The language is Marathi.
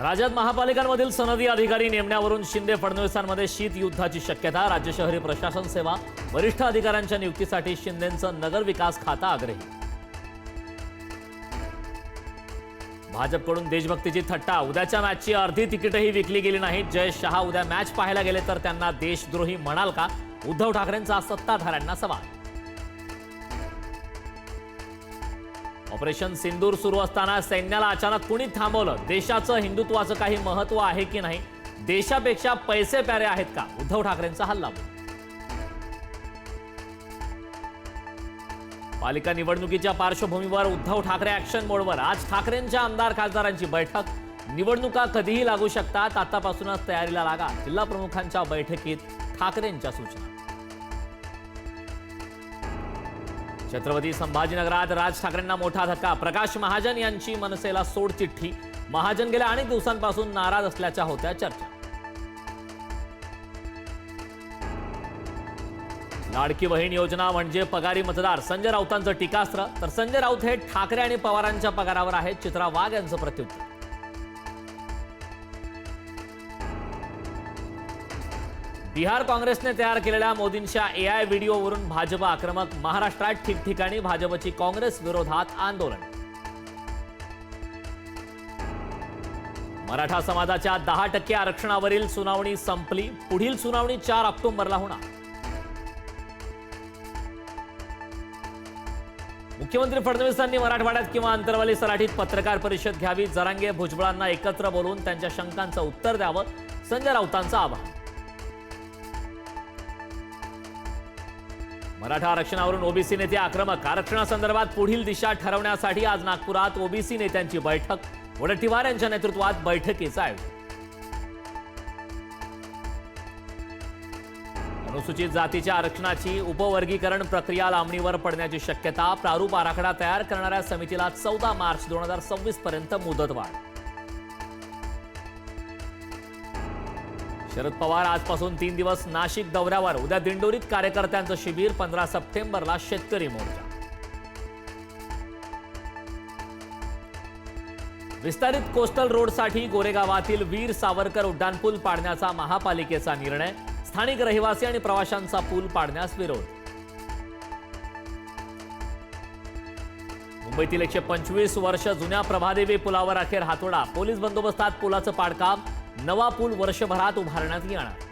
राज्यात महापालिकांमधील सनदी अधिकारी नेमण्यावरून शिंदे फडणवीसांमध्ये शीत युद्धाची शक्यता राज्य शहरी प्रशासन सेवा वरिष्ठ अधिकाऱ्यांच्या नियुक्तीसाठी शिंदेचं नगर विकास खाता आग्रही. भाजपकडून देशभक्तीची थट्टा उद्याच्या मॅचची अर्धी तिकीटही विकली गेली नाहीत. जय शहा उद्या मॅच पाहायला गेले तर त्यांना देशद्रोही म्हणाल का? उद्धव ठाकरेंचा सत्ताधाऱ्यांना सवाल. ऑपरेशन सिंदूर सुरू असताना सैन्याला अचानक कुणी थांबवलं? देशाचं हिंदुत्वाचं काही महत्त्व आहे की नाही? देशापेक्षा पैसे प्यारे आहेत का? उद्धव ठाकरेंचा हल्ला पालिका निवडणुकीच्या पार्श्वभूमीवर उद्धव ठाकरे ऍक्शन मोडवर आज ठाकरेंच्या आमदार खासदारांची बैठक. निवडणुका कधीही लागू शकतात आतापासूनच तयारीला लागा. जिल्हा प्रमुखांच्या बैठकीत ठाकरेंच्या सूचना. छत्रपती संभाजीनगरात राज ठाकरेंना मोठा धक्का. प्रकाश महाजन यांची मनसेला सोड चिठ्ठी. महाजन गेल्या अनेक दिवसांपासून नाराज असल्याच्या होत्या चर्चा. लाडकी बहीण योजना म्हणजे पगारी मतदार. संजय राऊतांचं टीकास्त्र. तर संजय राऊत हे ठाकरे आणि पवारांच्या पगारावर आहेत. चित्रा वाघ यांचं प्रत्युत्तर. बिहार काँग्रेसने तयार केलेल्या मोदींच्या एआय व्हिडिओवरून भाजप आक्रमक. महाराष्ट्रात ठिकठिकाणी भाजपची काँग्रेस विरोधात आंदोलन. मराठा समाजाच्या दहा टक्के आरक्षणावरील सुनावणी संपली. पुढील सुनावणी चार ऑक्टोबरला होणार. मुख्यमंत्री फडणवीसांनी मराठवाड्यात किंवा अंतरवाली सराठीत पत्रकार परिषद घ्यावी. जरांगे भुजबळांना एकत्र बोलून त्यांच्या शंकांचं उत्तर द्यावं. संजय राऊतांचं आवाहन. मराठा आरक्षणावरून ओबीसी नेते आक्रमक. आरक्षणासंदर्भात पुढील दिशा ठरवण्यासाठी आज नागपुरात ओबीसी नेत्यांची बैठक. वडट्टीवार यांच्या नेतृत्वात बैठकीचं आयोजन. अनुसूचित जातीच्या आरक्षणाची उपवर्गीकरण प्रक्रिया लांबणीवर पडण्याची शक्यता. प्रारूप आराखडा तयार करणाऱ्या समितीला चौदा मार्च दोन हजार सव्वीस पर्यंत मुदतवाढ. शरद पवार आजपासून तीन दिवस नाशिक दौऱ्यावर. उद्या दिंडोरीत कार्यकर्त्यांचं शिबिर पंधरा सप्टेंबरला शेतकरी मोर्चा. विस्तारित कोस्टल रोडसाठी गोरेगावातील वीर सावरकर उड्डाणपूल पाडण्याचा महापालिकेचा निर्णय. स्थानिक रहिवासी आणि प्रवाशांचा पूल पाडण्यास विरोध. मुंबईतील एकशे पंचवीस वर्ष जुन्या प्रभादेवी पुलावर अखेर हातोडा. पोलीस बंदोबस्तात पुलाचं पाडकाम. नवा पूल वर्षभरात उभारण्यात येणार.